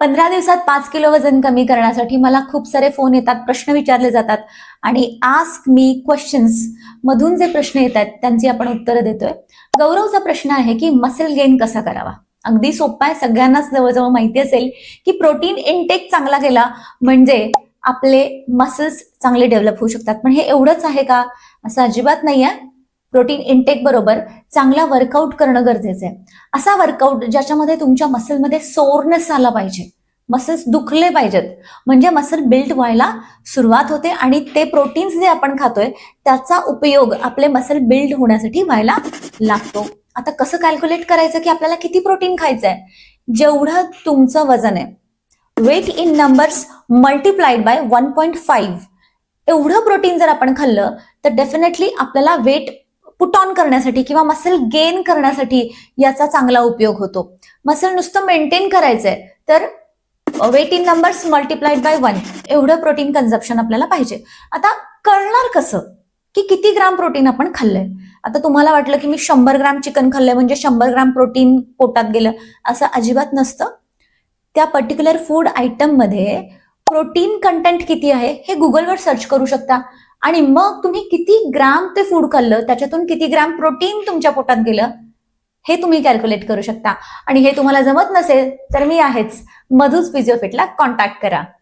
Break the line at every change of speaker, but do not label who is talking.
पंधरा दिवसात पाच किलो वजन कमी करण्यासाठी मला खूप सारे फोन येतात प्रश्न विचारले जातात. आणि आस्क मी क्वेश्चन्स मधून जे प्रश्न येत आहेत त्यांची आपण उत्तरं देतोय. गौरवचा प्रश्न आहे की मसल गेन कसा करावा? अगदी सोपा आहे सगळ्यांनाच जवळजवळ माहिती असेल की प्रोटीन इनटेक चांगला केला म्हणजे आपले मसल्स चांगले डेव्हलप होऊ शकतात. पण हे एवढंच आहे का? असं अजिबात नाही आहे प्रोटीन इनटेक बरोबर चांगला वर्कआउट करणं गरजेचं आहे. असा वर्कआउट ज्याच्यामध्ये तुमच्या मसलमध्ये सोरनेस आला पाहिजे. मसल्स दुखले पाहिजेत. म्हणजे मसल बिल्ड व्हायला सुरुवात होते आणि ते प्रोटीन्स जे आपण खातोय त्याचा उपयोग आपले मसल बिल्ड होण्यासाठी व्हायला लागतो. आता कसं कॅल्क्युलेट करायचं की आपल्याला किती प्रोटीन खायचं आहे जेवढं तुमचं वजन आहे. Weight in numbers multiplied by one point five एवढं प्रोटीन जर आपण खाल्लं तर डेफिनेटली आपल्याला वेट पुट ऑन करण्यासाठी किंवा मसल गेन करण्यासाठी याचा चांगला उपयोग होतो. मसल नुसतं मेंटेन करायचंय तर weight in numbers multiplied by one एवढं प्रोटीन कन्झप्शन आपल्याला पाहिजे. आता कळणार कसं? की किती ग्राम प्रोटीन आपण खाल्लंय? आता तुम्हाला वाटलं की मी शंभर ग्राम चिकन खाल्लंय म्हणजे शंभर ग्राम प्रोटीन पोटात गेलं असं अजिबात नसतं. त्या पर्टिक्युलर फूड आयटममध्ये प्रोटीन कंटेंट किती आहे हे गुगलवर सर्च करू शकता. आणि मग तुम्ही किती ग्राम ते फूड खाल्लं त्याच्यातून किती ग्राम प्रोटीन तुमच्या पोटात गेलं हे तुम्ही कॅल्क्युलेट करू शकता. आणि हे तुम्हाला जमत नसेल तर मी आहेच. मधूच फिजिओफिटला कॉन्टॅक्ट करा.